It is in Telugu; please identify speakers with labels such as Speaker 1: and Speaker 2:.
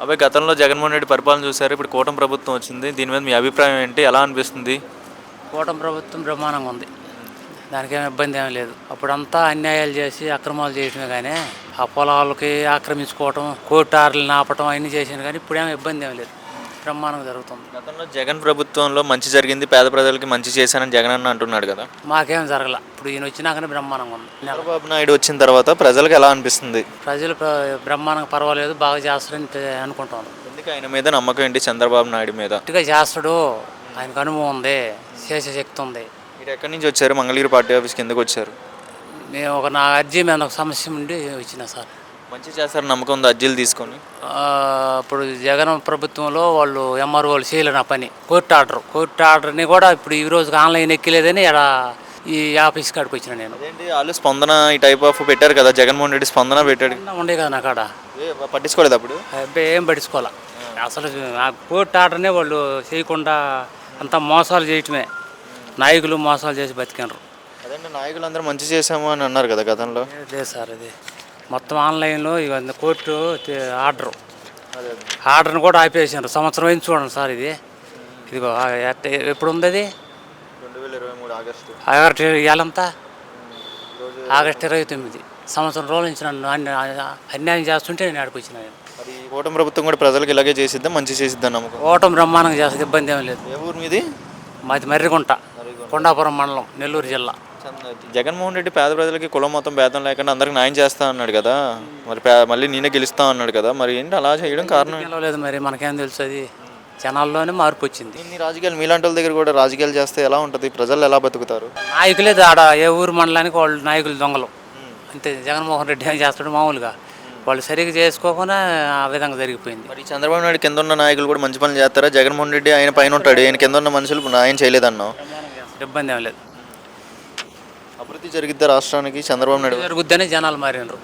Speaker 1: అబ్బాయి గతంలో జగన్మోహన్ రెడ్డి పరిపాలన చూశారు ఇప్పుడు కూటమి ప్రభుత్వం వచ్చింది. దీని మీద మీ అభిప్రాయం ఏంటి? ఎలా అనిపిస్తుంది?
Speaker 2: కూటమి ప్రభుత్వం బ్రహ్మాండంగా ఉంది. దానికేం ఇబ్బంది ఏమీ లేదు. అప్పుడంతా అన్యాయాలు చేసి అక్రమాలు చేసినా కానీ ఆ పొలాలకి ఆక్రమించుకోవటం కోటార్లు నాపటం అన్నీ చేసినా కానీ ఇప్పుడేమీ ఇబ్బంది ఏమీ లేదు. బ్రహ్మాండంగా జరుగుతుంది.
Speaker 1: గతంలో జగన్ ప్రభుత్వంలో మంచి జరిగింది పేద ప్రజలకి మంచి చేశానని జగన్ అన్న అంటున్నాడు కదా?
Speaker 2: మాకేం జరగల. ఇప్పుడు ఈయన వచ్చినాకనే బ్రహ్మాండంగా ఉంది.
Speaker 1: చంద్రబాబు నాయుడు వచ్చిన తర్వాత ప్రజలకు ఎలా అనిపిస్తుంది?
Speaker 2: ప్రజలు ప్ర- బ్రహ్మాండంగా పర్వాలేదు బాగా చేస్తారని తె- అనుకుంటాను
Speaker 1: ఎందుకు ఆయన మీద నమ్మకం ఏంటి చంద్రబాబు నాయుడు మీద?
Speaker 2: గట్టిగా చేస్తాడు. ఆయనకు అనుభవం ఉంది చేసే శక్తి ఉంది.
Speaker 1: మీరు ఎక్కడి నుంచి వచ్చారు? మంగళగిరి పార్టీ ఆఫీస్కి ఎందుకు వచ్చారు?
Speaker 2: నేను ఒక నా అర్జీ మీద ఒక సమస్య ఉండి వచ్చిన సార్.
Speaker 1: మంచి చేస్తారని నమ్మకం ఉంది అర్జీలు తీసుకొని?
Speaker 2: ఇప్పుడు జగన్ ప్రభుత్వంలో వాళ్ళు ఎంఆర్ఓలు చేయలేరు నా పని. Court order. కోర్టు ఆర్డర్ని కూడా ఇప్పుడు ఈ రోజు ఆన్లైన్ ఎక్కలేదని ఇక్కడ ఈ ఆఫీస్ కాడికి వచ్చిన నేను.
Speaker 1: అదేంటి వాళ్ళు స్పందన ఈ టైప్ ఆఫ్ పెట్టారు కదా జగన్మోహన్ రెడ్డి స్పందన పెట్టాడు.
Speaker 2: ఉండే కదా నా కాడ
Speaker 1: ఏ, పట్టించుకోలేదు అప్పుడు?
Speaker 2: అబ్బాయి ఏం పట్టించుకోవాలా? అసలు ఆ కోర్టు ఆర్డర్నే వాళ్ళు చేయకుండా అంతా మోసాలు చేయటమే. నాయకులు మోసాలు చేసి బతికినారు.
Speaker 1: అదేంటి నాయకులందరూ మంచి చేశాము అని అన్నారు కదా గతంలో?
Speaker 2: లేదు సార్ ఇది మొత్తం ఆన్లైన్లో ఇవన్నీ కోర్టు ఆర్డర్. ఆర్డర్ని కూడా ఆపేసారు సంవత్సరం అయింది చూడండి సార్ ఇది. ఇదిగో ఎప్పుడు ఉంది అది?
Speaker 1: ఆగస్టు.
Speaker 2: ఇవాళంతా ఆగస్టు ఇరవై తొమ్మిది. సంవత్సరం రోజుల నుంచి నన్ను అన్య- అన్యాయం చేస్తుంటే నేను ఆడికి వచ్చిన నేను.
Speaker 1: మరి ఈ కూటమి ప్రభుత్వం కూడా ప్రజలకు ఇలాగే చేసిద్దాం? మంచి చేసిద్దాం నమ్మకం?
Speaker 2: ఓటం బ్రహ్మాండంగా చేస్తుంది ఇబ్బంది ఏమీ లేదు.
Speaker 1: ఏ ఊరు మీది?
Speaker 2: మాది మర్రిగుంట. కొండాపురం మండలం నెల్లూరు జిల్లా.
Speaker 1: జగన్మోహన్ రెడ్డి పేద ప్రజలకి కులం మొత్తం భేదం లేకుండా అందరికి న్యాయం చేస్తా అన్నాడు కదా. మరి మళ్ళీ నేనే గెలుస్తా అన్నాడు కదా. మరి ఏంటి అలా చేయడం కారణం?
Speaker 2: లేదు మరి? మనకేం తెలుసు అది? జనాల్లోనే మార్పు వచ్చింది.
Speaker 1: ఇన్ని రాజకీయాలు మీలాంటి వాళ్ళ దగ్గర కూడా రాజకీయాలు చేస్తే ఎలా ఉంటుంది? ప్రజలు ఎలా బతుకుతారు?
Speaker 2: నాయకులే ఆడ ఏ ఊరు మండలానికి వాళ్ళు నాయకులు దొంగలు. అంతే. జగన్మోహన్ రెడ్డి ఏం చేస్తాడు మామూలుగా? వాళ్ళు సరిగ్గా చేసుకోకుండా ఆ విధంగా జరిగిపోయింది.
Speaker 1: మరి చంద్రబాబు నాయుడు కింద ఉన్న నాయకులు కూడా మంచి పనులు చేస్తారా? జగన్మోహన్ రెడ్డి ఆయన పైన ఉంటాడు. ఆయన కింద ఉన్న మనుషులు న్యాయం చేయలేదన్నావు.
Speaker 2: ఇబ్బంది ఏం లేదు.
Speaker 1: అభివృద్ధి జరిగిద్దా రాష్ట్రానికి? చంద్రబాబు నాయుడు
Speaker 2: జరుగుద్దని జనాలు మారినారు.